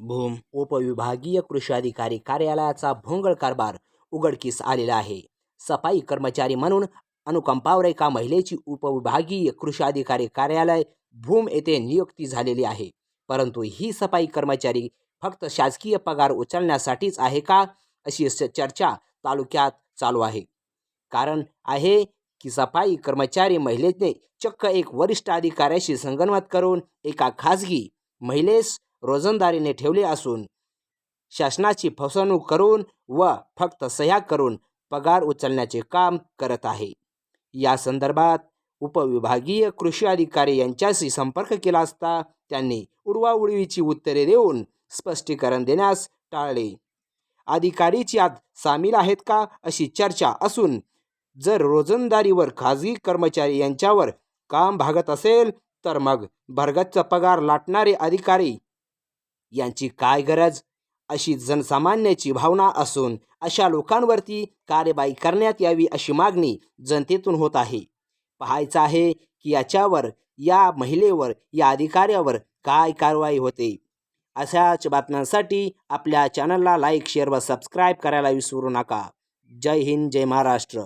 भूम उपविभागीय कृषी अधिकारी कार्यालयाचा भोंगळ कारभार उघडकीस आलेला आहे. सफाई कर्मचारी म्हणून अनुकंपावर एका महिलेची उपविभागीय कृषी अधिकारी कार्यालय भूम येथे नियुक्ती झालेली आहे. परंतु ही सफाई कर्मचारी फक्त शासकीय पगार उचलण्यासाठीच आहे का अशी स- चर्चा तालुक्यात चालू आहे. कारण आहे की सफाई कर्मचारी महिलेने चक्क एक वरिष्ठ अधिकाऱ्याशी संगनमत करून एका खाजगी महिलेस रोजंदारीने ठेवले असून शासनाची फसवणूक करून व फक्त सह्या करून पगार उचलण्याचे काम करत आहे. या संदर्भात उपविभागीय कृषी अधिकारी यांच्याशी संपर्क केला असता त्यांनी उडवाउडवीची उत्तरे देऊन स्पष्टीकरण देण्यास टाळले. अधिकारीची आत सामील आहेत का अशी चर्चा असून जर रोजंदारीवर खाजगी कर्मचारी यांच्यावर काम भागत असेल तर मग भरगच्च पगार लाटणारे अधिकारी यांची काय गरज? अशी जनसामान्याची भावना असून अशा लोकांवरती कार्यवाही करण्यात यावी अशी मागणी जनतेतून होत आहे. पाहायचं आहे की याच्यावर या महिलेवर या अधिकाऱ्यावर काय कारवाई होते. अशाच बातम्यांसाठी आपल्या चॅनलला लाईक शेअर व सबस्क्राईब करायला विसरू नका. जय हिंद जय महाराष्ट्र.